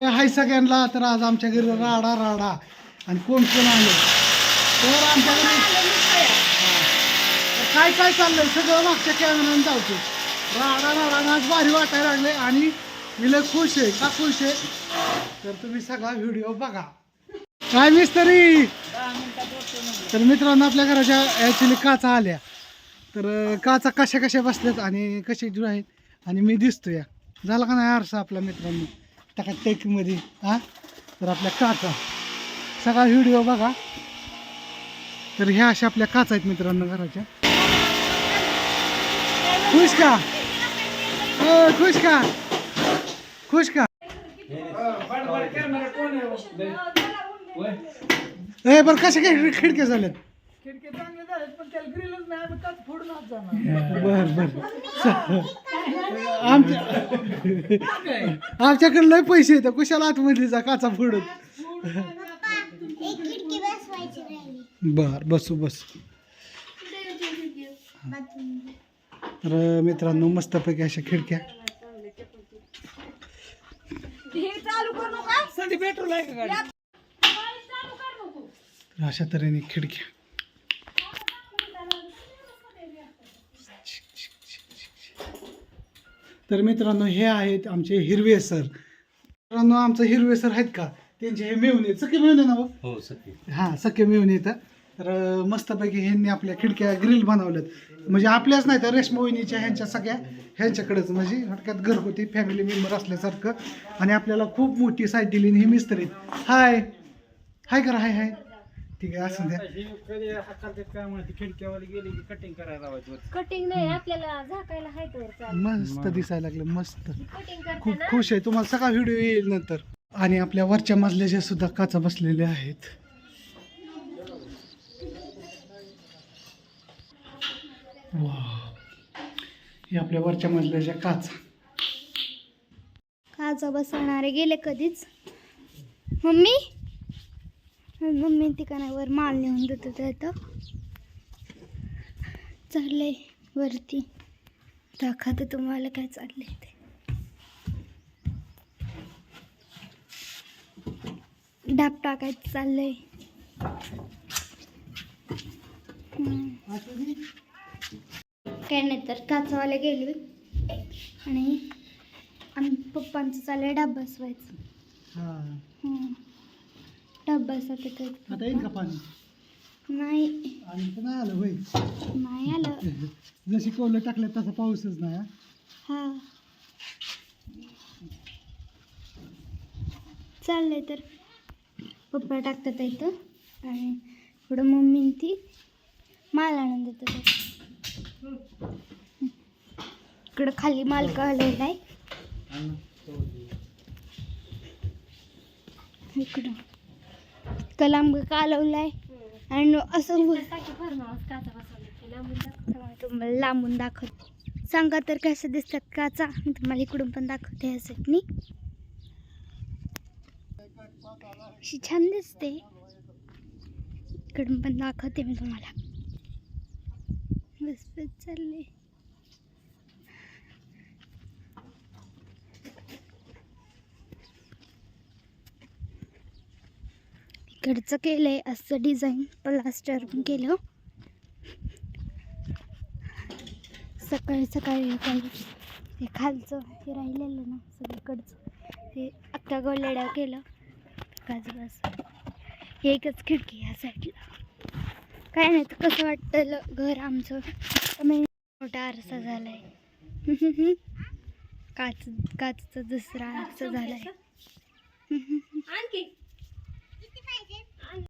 हाय सगळ्यांना तर आज आमच्या घरी राडा राडा. आणि कोण कोण आले? तर आमच्या घरी काय काय चाललंय? सगळं मागच्या कॅमेऱ्यानं जाऊतो राडा राडा. आज भारी वाटायला लागले आणि मी लय खुश आहे. का खुश आहे? तर तुम्ही सगळा व्हिडिओ बघा. काय मिस्तरी? तर मित्रांनो आपल्या घराच्या ॲक्च्युली काचा आल्या. तर काचा कशा कशा बसल्यात आणि कसे आहेत? आणि मी दिसतो या झाला का नाही आरसा आपला मित्रांनो? टाका टेकमध्ये हा? तर आपल्या काचा. सगळा व्हिडिओ बघा. तर ह्या अशा आपल्या काचा आहेत मित्रांनो घराच्या. खुश का? हो खुश का? खुश का? ए बरं कशा काय खिडक्या झाल्यात? बर बर. आमच्या आमच्याकडे लय पैसे येतात. कुशाला आतमध्ये जा काचा फोडून एक खिडकी बसवायची राहिली बर बसू बस. तर मित्रांनो मस्तपैकी अशा खिडक्या. तर अशा तऱ्हेने खिडक्या. तर मित्रांनो हे आहेत आमचे हिरवे सर. मित्रांनो आमचे हिरवे सर आहेत का? त्यांचे हे मेवणे सख्खे मेवणे ना हो? हो सत्य हा सख्खे मिळून येतं तर मस्तपैकी ह्यांनी आपल्या खिडक्या ग्रिल बनवल्यात. म्हणजे आपल्याच नाही तर रेशमा वहिनीच्या ह्यांच्या सगळ्या ह्यांच्याकडेच. म्हणजे थोडक्यात घरगुती फॅमिली मेंबर असल्यासारखं. आणि आपल्याला खूप मोठी साईट दिली आणि हे मिस्त्री हाय हाय करा हाय हाय ठीक आहे असं द्या कटिंग करायला लावायचं कटिंग नाही आपल्याला झाकायला हाय तर चालेल. मस्त दिसायला लागलं मस्त. कटिंग खूप करताना खुश आहे तुम्हाला सगळा व्हिडिओ येईल नंतर. आणि आपल्या वरच्या मजल्याच्या सुद्धा काचा बसलेल्या आहेत. वाव. हे आपल्या वरच्या मजल्याच्या काचा. काचा बसवणारे गेले कधीच. मम्मी? मम्मी ती का नाही वर माल नेऊन देत होते चाललंय वरती. दाखवते तुम्हाला काय चाललंय ते. डाब टाकायचं चाललंय. काय नाही तर काचावाले गेले. आणि आम्ही पप्पांचं चाललंय डाब बसवायचं. हम्म. डाब बसवते आता येईल का पाणी? नाही. आणि तर नाही आलं होय? नाही आलं. जशी कौलं टाकलं तसा पाऊसच नाही हा. हा. चाललंय तर. पप्पा टाकतात इथं. आणि पुढं मम्मी ती माल आणून देतात. इकडं खाली माल काढलेला आहे. इकडं. कलाम आहे आणि असं तुम्हाला लांबून दाखवते. सांगा तर कसं दिसतात काचा? मी तुम्हाला इकडून पण दाखवते ह्यासाठी अशी छान दिसते. इकडून पण दाखवते मी तुम्हाला. बस बस चालले इकडचं आहे असं डिझाईन प्लास्टर पण केलं. सकाळी सकाळी हे खालचं हे राहिलेलं ना सगळीकडचं हे अख्ख्या गोलेड्या केलं. काच हे एकच खिडकी ह्या साईडला काय नाही तर कसं वाटतं घर आमचं? मोठा आरसा झालाय. काच काचचं दुसरा आरसा झालाय.